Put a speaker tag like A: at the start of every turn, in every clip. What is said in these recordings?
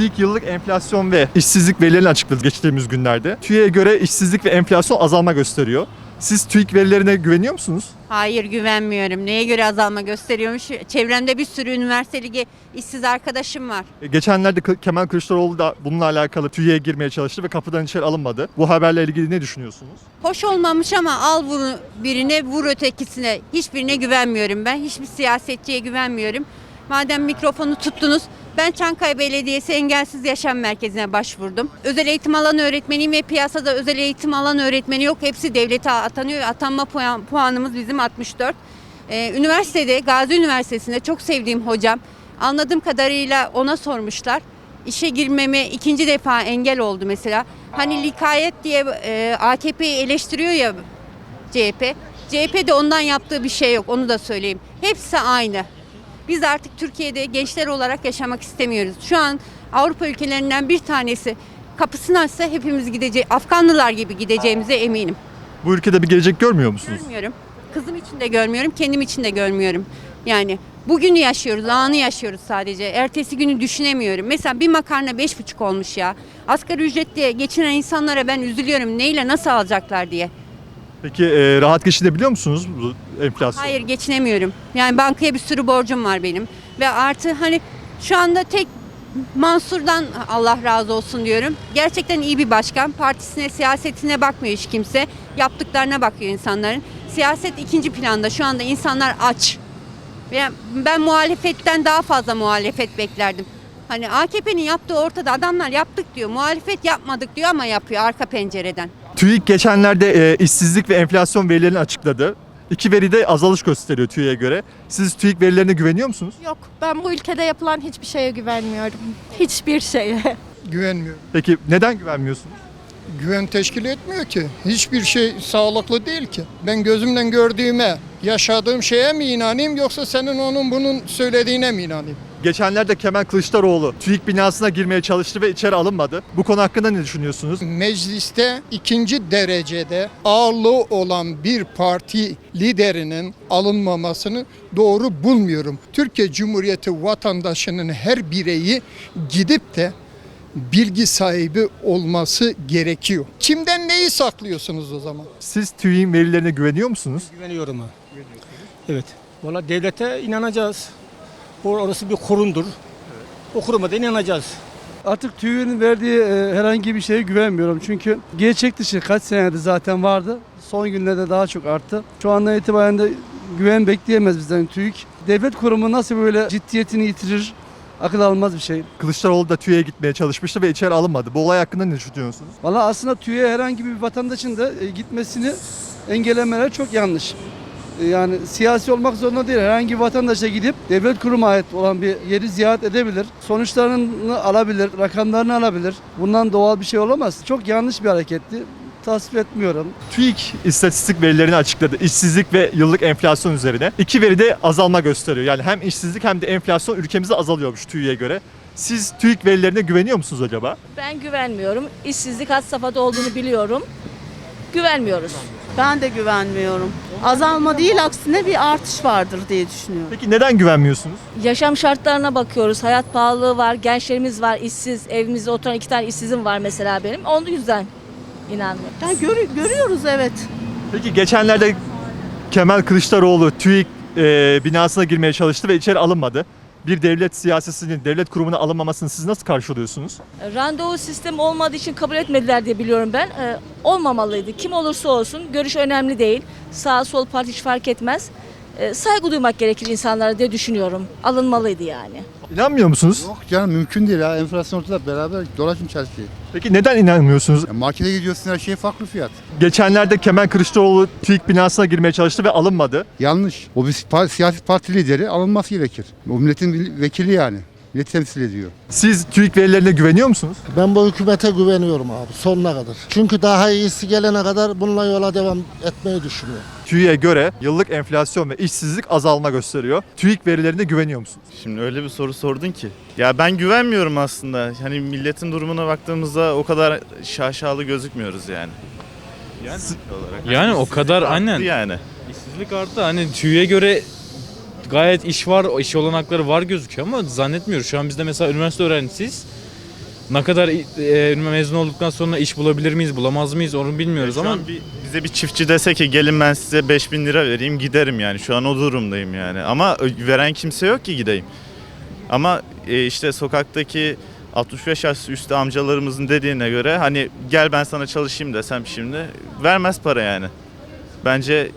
A: TÜİK yıllık enflasyon ve işsizlik verilerini açıkladı geçtiğimiz günlerde. TÜİK'e göre işsizlik ve enflasyon azalma gösteriyor. Siz TÜİK verilerine güveniyor musunuz?
B: Hayır güvenmiyorum. Neye göre azalma gösteriyormuş? Çevremde bir sürü üniversiteli işsiz arkadaşım var.
A: E, Geçenlerde Kemal Kılıçdaroğlu da bununla alakalı TÜİK'e girmeye çalıştı ve kapıdan içeri alınmadı. Bu haberle ilgili ne düşünüyorsunuz?
B: Hoş olmamış ama al vur birine vur ötekisine. Hiçbirine güvenmiyorum ben. Hiçbir siyasetçiye güvenmiyorum. Madem mikrofonu tuttunuz ben Çankaya Belediyesi Engelsiz Yaşam Merkezi'ne başvurdum. Özel eğitim alan öğretmeniyim ve piyasada özel eğitim alan öğretmeni yok. Hepsi devlete atanıyor. Atanma puan, puanımız bizim 64. Ee, üniversitede, Gazi Üniversitesi'nde çok sevdiğim hocam. Anladığım kadarıyla ona sormuşlar. İşe girmeme ikinci defa engel oldu mesela. Hani likayet diye e, AKP'yi eleştiriyor ya CHP. CHP'de ondan yaptığı bir şey yok onu da söyleyeyim. Hepsi aynı. Biz artık Türkiye'de gençler olarak yaşamak istemiyoruz. Şu an Avrupa ülkelerinden bir tanesi kapısını açsa hepimiz gideceğiz. Afganlılar gibi gideceğimize eminim.
A: Bu ülkede bir gelecek görmüyor musunuz?
B: Görmüyorum. Kızım için de görmüyorum, kendim için de görmüyorum. Yani bugünü yaşıyoruz, anı yaşıyoruz sadece. Ertesi günü düşünemiyorum. Mesela bir makarna beş buçuk olmuş ya. Asgari ücretle geçinen insanlara ben üzülüyorum. Neyle nasıl alacaklar diye.
A: Peki e, rahat geçinebiliyor musunuz bu enflasyon?
B: Hayır geçinemiyorum. Yani bankaya bir sürü borcum var benim. Ve artı hani şu anda tek Mansur'dan Allah razı olsun diyorum. Gerçekten iyi bir başkan. Partisine, siyasetine bakmıyor hiç kimse. Yaptıklarına bakıyor insanların. Siyaset ikinci planda. Şu anda insanlar aç. Ve ben muhalefetten daha fazla muhalefet beklerdim. Hani AKP'nin yaptığı ortada adamlar yaptık diyor. Muhalefet yapmadık diyor ama yapıyor arka pencereden.
A: TÜİK geçenlerde e, işsizlik ve enflasyon verilerini açıkladı. İki veride azalış gösteriyor TÜİK'e göre. Siz TÜİK verilerine güveniyor musunuz?
C: Yok ben bu ülkede yapılan hiçbir şeye güvenmiyorum. Hiçbir şeye.
D: Güvenmiyorum.
A: Peki neden güvenmiyorsunuz?
D: Güven teşkil etmiyor ki. Hiçbir şey sağlıklı değil ki. Ben gözümle gördüğüme, yaşadığım şeye mi inanayım yoksa senin onun bunun söylediğine mi inanayım?
A: Geçenlerde Kemal Kılıçdaroğlu TÜİK binasına girmeye çalıştı ve içeri alınmadı. Bu konu hakkında ne düşünüyorsunuz?
D: Mecliste ikinci derecede ağırlığı olan bir parti liderinin alınmamasını doğru bulmuyorum. Türkiye Cumhuriyeti vatandaşının her bireyi gidip de bilgi sahibi olması gerekiyor. Kimden neyi saklıyorsunuz o zaman?
A: Siz TÜİK'in verilerine güveniyor musunuz?
E: Güveniyorum ha. Evet. Valla devlete inanacağız. Or- Orası bir kurumdur. O kuruma da inanacağız.
F: Artık TÜİK'in verdiği e, herhangi bir şeye güvenmiyorum. Çünkü gerçek dışı kaç senedir zaten vardı. Son günlerde daha çok arttı. Şu andan itibaren de güven bekleyemez bizden TÜİK. Devlet kurumu nasıl böyle ciddiyetini yitirir? Akıl almaz bir şey.
A: Kılıçdaroğlu da TÜİK'e gitmeye çalışmıştı ve içeri alınmadı. Bu olay hakkında ne düşünüyorsunuz?
F: Valla aslında TÜİK'e herhangi bir vatandaşın da e, gitmesini engellemeler çok yanlış. Yani siyasi olmak zorunda değil. Herhangi bir vatandaşa gidip devlet kurumu ait olan bir yeri ziyaret edebilir. Sonuçlarını alabilir, rakamlarını alabilir. Bundan doğal bir şey olamaz. Çok yanlış bir hareketti. Tasvip etmiyorum.
A: TÜİK istatistik verilerini açıkladı. İşsizlik ve yıllık enflasyon üzerine. İki veride azalma gösteriyor. Yani hem işsizlik hem de enflasyon ülkemizde azalıyormuş TÜİK'e göre. Siz TÜİK verilerine güveniyor musunuz acaba?
G: Ben güvenmiyorum. İşsizlik had safhada olduğunu biliyorum. Güvenmiyoruz.
H: Ben de güvenmiyorum. Azalma değil aksine bir artış vardır diye düşünüyorum.
A: Peki neden güvenmiyorsunuz?
G: Yaşam şartlarına bakıyoruz. Hayat pahalılığı var, gençlerimiz var, işsiz. Evimizde oturan iki tane işsizim var mesela benim. Onun yüzden inanmıyorum.
H: Yani görü- görüyoruz evet.
A: Peki geçenlerde Kemal Kılıçdaroğlu TÜİK e, binasına girmeye çalıştı ve içeri alınmadı. Bir devlet siyasetinin, devlet kurumuna alınmamasını siz nasıl karşılıyorsunuz?
G: Randevu sistemi olmadığı için kabul etmediler diye biliyorum ben. Ee, olmamalıydı. Kim olursa olsun görüş önemli değil. Sağ sol parti hiç fark etmez. Ee, saygı duymak gerekir insanlara diye düşünüyorum. Alınmalıydı yani.
A: İnanmıyor musunuz?
I: Yok canım mümkün değil ya. Enflasyon ortada beraber dolaşın çarşıyı.
A: Peki neden inanmıyorsunuz?
I: Ya markete gidiyorsun her şey farklı fiyat.
A: Geçenlerde Kemal Kılıçdaroğlu TÜİK binasına girmeye çalıştı ve alınmadı.
I: Yanlış. O bir siyasi parti lideri alınması gerekir. O milletin vekili yani. Milleti temsil ediyor.
A: Siz TÜİK verilerine güveniyor musunuz?
J: Ben bu hükümete güveniyorum abi sonuna kadar. Çünkü daha iyisi gelene kadar bununla yola devam etmeyi düşünüyorum.
A: TÜİK'e göre yıllık enflasyon ve işsizlik azalma gösteriyor. TÜİK verilerine güveniyor musunuz?
K: Şimdi öyle bir soru sordun ki. Ya ben güvenmiyorum aslında. Hani milletin durumuna baktığımızda o kadar şaşalı gözükmüyoruz yani. Yani, olarak.
L: Yani o kadar
K: Arttı
L: aynen.
K: Yani.
L: İşsizlik arttı. Hani TÜİ'ye göre gayet iş var, iş olanakları var gözüküyor ama zannetmiyorum. Şu an bizde mesela üniversite öğrencisiyiz. Ne kadar e, mezun olduktan sonra iş bulabilir miyiz, bulamaz mıyız onu bilmiyoruz
K: Şu
L: ama
K: an bir, bize bir çiftçi dese ki gelin ben size 5000 lira vereyim giderim yani. Şu an o durumdayım yani. Ama veren kimse yok ki gideyim. Ama e, işte sokaktaki 65 yaş üstü amcalarımızın dediğine göre hani gel ben sana çalışayım desem şimdi vermez para yani. Bence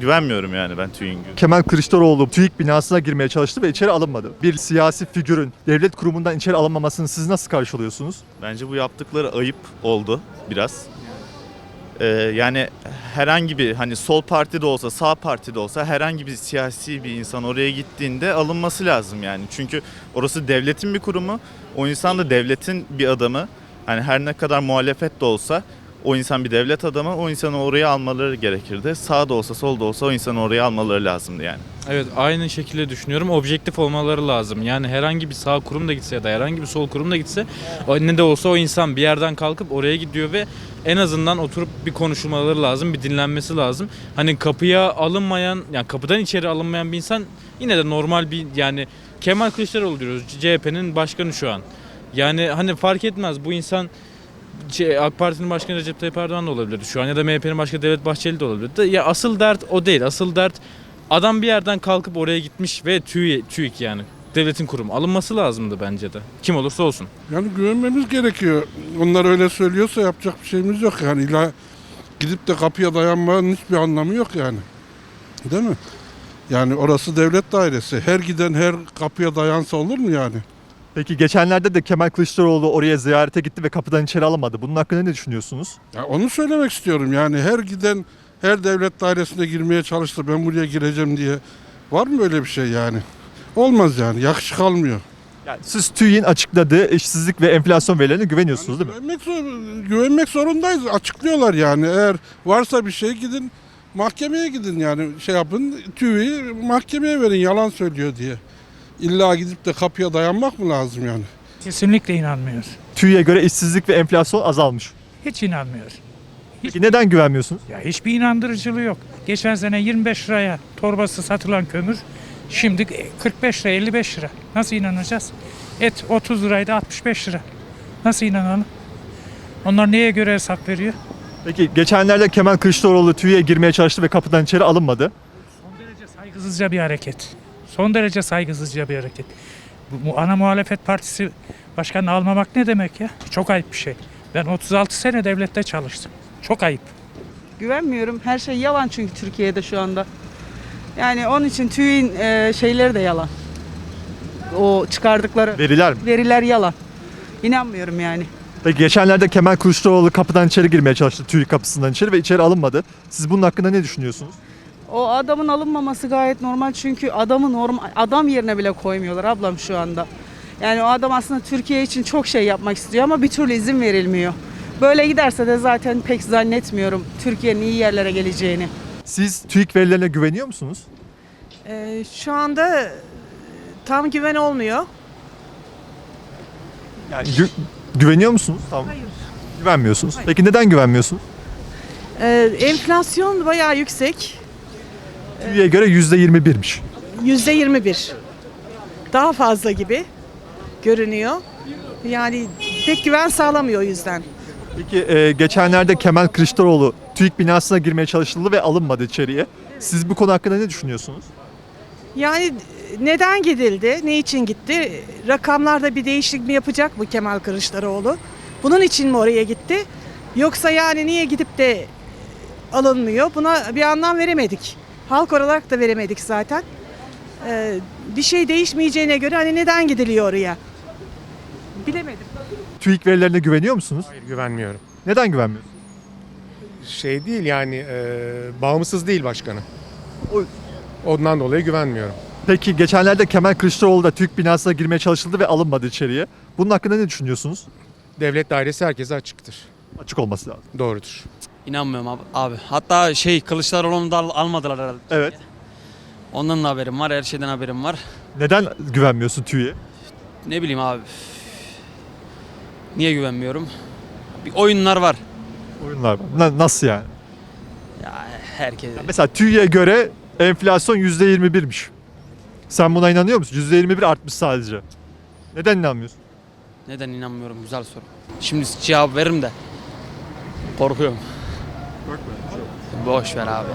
K: güvenmiyorum yani ben gücüne.
A: Kemal Kılıçdaroğlu TÜİK binasına girmeye çalıştı ve içeri alınmadı. Bir siyasi figürün devlet kurumundan içeri alınmamasını siz nasıl karşılıyorsunuz?
K: Bence bu yaptıkları ayıp oldu biraz. Ee, yani herhangi bir hani sol parti de olsa sağ parti de olsa herhangi bir siyasi bir insan oraya gittiğinde alınması lazım yani. Çünkü orası devletin bir kurumu. O insan da devletin bir adamı. Hani her ne kadar muhalefet de olsa o insan bir devlet adamı. O insanı oraya almaları gerekirdi. Sağ da olsa sol da olsa o insanı oraya almaları lazımdı yani.
L: evet aynı şekilde düşünüyorum. Objektif olmaları lazım. Yani herhangi bir sağ kurum da gitse ya da herhangi bir sol kurum da gitse ne de olsa o insan bir yerden kalkıp oraya gidiyor ve en azından oturup bir konuşulmaları lazım, bir dinlenmesi lazım. Hani kapıya alınmayan, yani kapıdan içeri alınmayan bir insan yine de normal bir yani Kemal Kılıçdaroğlu diyoruz. CHP'nin başkanı şu an. Yani hani fark etmez bu insan C- AK Parti'nin başkanı Recep Tayyip Erdoğan da olabilirdi şu an ya da MHP'nin başkanı Devlet Bahçeli de olabilirdi. Ya asıl dert o değil. Asıl dert adam bir yerden kalkıp oraya gitmiş ve TÜİK, TÜİK yani devletin kurumu alınması lazımdı bence de. Kim olursa olsun.
M: Yani güvenmemiz gerekiyor. Onlar öyle söylüyorsa yapacak bir şeyimiz yok yani. İlla gidip de kapıya dayanmanın hiçbir anlamı yok yani. Değil mi? Yani orası devlet dairesi. Her giden her kapıya dayansa olur mu yani?
A: Peki geçenlerde de Kemal Kılıçdaroğlu oraya ziyarete gitti ve kapıdan içeri alamadı. Bunun hakkında ne düşünüyorsunuz?
M: Ya onu söylemek istiyorum yani her giden her devlet dairesine girmeye çalıştı ben buraya gireceğim diye. Var mı öyle bir şey yani? Olmaz yani yakışık almıyor.
A: Yani siz TÜİK'in açıkladığı işsizlik ve enflasyon verilerine güveniyorsunuz değil mi?
M: Güvenmek, zor- güvenmek zorundayız. Açıklıyorlar yani. Eğer varsa bir şey gidin mahkemeye gidin yani şey yapın tüyü mahkemeye verin yalan söylüyor diye. İlla gidip de kapıya dayanmak mı lazım yani?
E: Kesinlikle inanmıyoruz.
A: TÜİK'e göre işsizlik ve enflasyon azalmış.
E: Hiç inanmıyoruz.
A: Peki neden güvenmiyorsunuz?
E: Ya hiçbir inandırıcılığı yok. Geçen sene 25 liraya torbası satılan kömür şimdi 45 lira 55 lira. Nasıl inanacağız? Et 30 liraydı 65 lira. Nasıl inanalım? Onlar neye göre hesap veriyor?
A: Peki geçenlerde Kemal Kılıçdaroğlu TÜİK'e girmeye çalıştı ve kapıdan içeri alınmadı.
E: Son derece saygısızca bir hareket. Son derece saygısızca bir hareket. Bu, ana muhalefet partisi başkanını almamak ne demek ya? Çok ayıp bir şey. Ben 36 sene devlette çalıştım. Çok ayıp.
H: Güvenmiyorum. Her şey yalan çünkü Türkiye'de şu anda. Yani onun için TÜİ'nin e, şeyleri de yalan. O çıkardıkları
A: Veriler mi?
H: veriler yalan. İnanmıyorum yani.
A: Peki geçenlerde Kemal Kılıçdaroğlu kapıdan içeri girmeye çalıştı TÜİK kapısından içeri ve içeri alınmadı. Siz bunun hakkında ne düşünüyorsunuz?
H: O adamın alınmaması gayet normal çünkü adamı normal adam yerine bile koymuyorlar ablam şu anda. Yani o adam aslında Türkiye için çok şey yapmak istiyor ama bir türlü izin verilmiyor. Böyle giderse de zaten pek zannetmiyorum Türkiye'nin iyi yerlere geleceğini.
A: Siz TÜİK verilerine güveniyor musunuz?
H: Ee, şu anda tam güven olmuyor.
A: Yani gü- güveniyor musunuz? Tamam.
H: Hayır.
A: Güvenmiyorsunuz. Peki neden güvenmiyorsunuz?
H: Ee, enflasyon bayağı yüksek.
A: TÜİK'e göre %21'miş.
H: Yüzde 21. Daha fazla gibi görünüyor. Yani pek güven sağlamıyor o yüzden.
A: Peki e, geçenlerde Kemal Kılıçdaroğlu TÜİK binasına girmeye çalışıldı ve alınmadı içeriye. Siz bu konu hakkında ne düşünüyorsunuz?
H: Yani neden gidildi? Ne için gitti? Rakamlarda bir değişiklik mi yapacak mı Kemal Kılıçdaroğlu? Bunun için mi oraya gitti? Yoksa yani niye gidip de alınmıyor? Buna bir anlam veremedik. Halk olarak da veremedik zaten. Ee, bir şey değişmeyeceğine göre hani neden gidiliyor oraya? Bilemedim.
A: TÜİK verilerine güveniyor musunuz?
N: Hayır güvenmiyorum.
A: Neden güvenmiyorsunuz?
N: Şey değil yani e, bağımsız değil başkanı.
A: O-
N: Ondan dolayı güvenmiyorum.
A: Peki geçenlerde Kemal Kılıçdaroğlu da TÜİK binasına girmeye çalışıldı ve alınmadı içeriye. Bunun hakkında ne düşünüyorsunuz?
N: Devlet dairesi herkese açıktır.
A: Açık olması lazım.
N: Doğrudur.
O: İnanmıyorum abi. abi. Hatta şey Kılıçdaroğlu'nu da al- almadılar herhalde.
A: Evet.
O: Ondan da haberim var, her şeyden haberim var.
A: Neden güvenmiyorsun TÜİK'e?
O: Ne bileyim abi. Niye güvenmiyorum? Bir oyunlar var.
A: Oyunlar var. Na- nasıl yani?
O: Ya herkes.
A: Mesela TÜİK'e göre enflasyon %21'miş. Sen buna inanıyor musun? %21 artmış sadece. Neden inanmıyorsun?
O: Neden inanmıyorum? Güzel soru. Şimdi cevap veririm de korkuyorum. Boş ver abi.